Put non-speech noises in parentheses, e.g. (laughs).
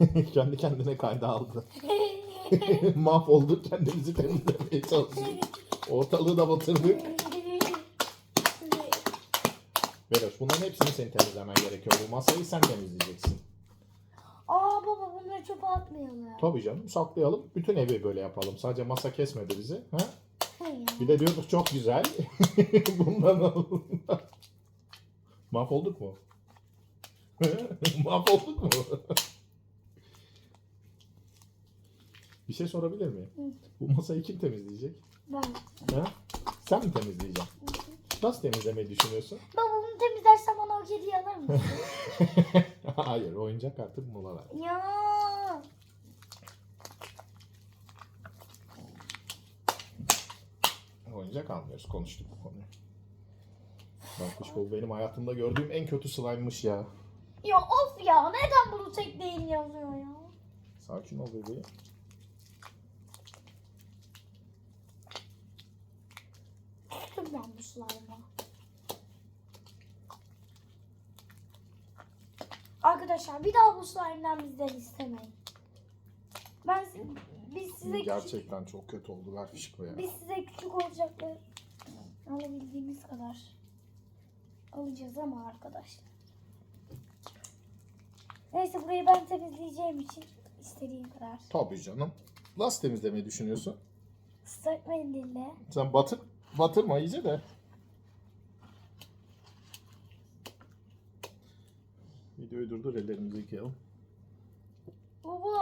(laughs) Kendi kendine kayda aldı. (laughs) Mahvolduk kendimizi temizlemeye çalışıyoruz. Ortalığı da batırdık. Beroş bunların hepsini senin temizlemen gerekiyor. Bu masayı sen temizleyeceksin. Aa baba bunları çöpe atmayalım. Tabii canım saklayalım. Bütün evi böyle yapalım. Sadece masa kesmedi bizi. Ha? Hayır. Bir de diyorduk çok güzel. (laughs) Bundan alalım. Mahvolduk mu? Mahvolduk mu? Bir şey sorabilir miyim? Hı. Bu masayı kim temizleyecek? Ben. Ha? Sen mi temizleyeceksin? Nasıl temizlemeyi düşünüyorsun? Baba bunu temizlersen bana o kediyi alır mısın? (laughs) Hayır, oyuncak artık mola ver. ya. Oyuncak almıyoruz, konuştuk bu konuyu. Bak bu benim hayatımda gördüğüm en kötü slime'mış ya. Ya of ya neden bunu tek değil yazıyor ya? Sakin ol bebeğim. Küstüm ben bu slime'a. Arkadaşlar bir daha bu slime'dan bizden istemeyin. Ben biz size küçük, Gerçekten çok kötü oldu. Ver fişko ya. biz size küçük olacaklar alabildiğimiz kadar alacağız ama arkadaşlar. Neyse burayı ben temizleyeceğim için istediğim kadar Tabii canım. Nasıl temizlemeyi düşünüyorsun? ıslak mendille Sen batır, batırma iyice de. Videoyu durdur ellerimizi yıkayalım. Baba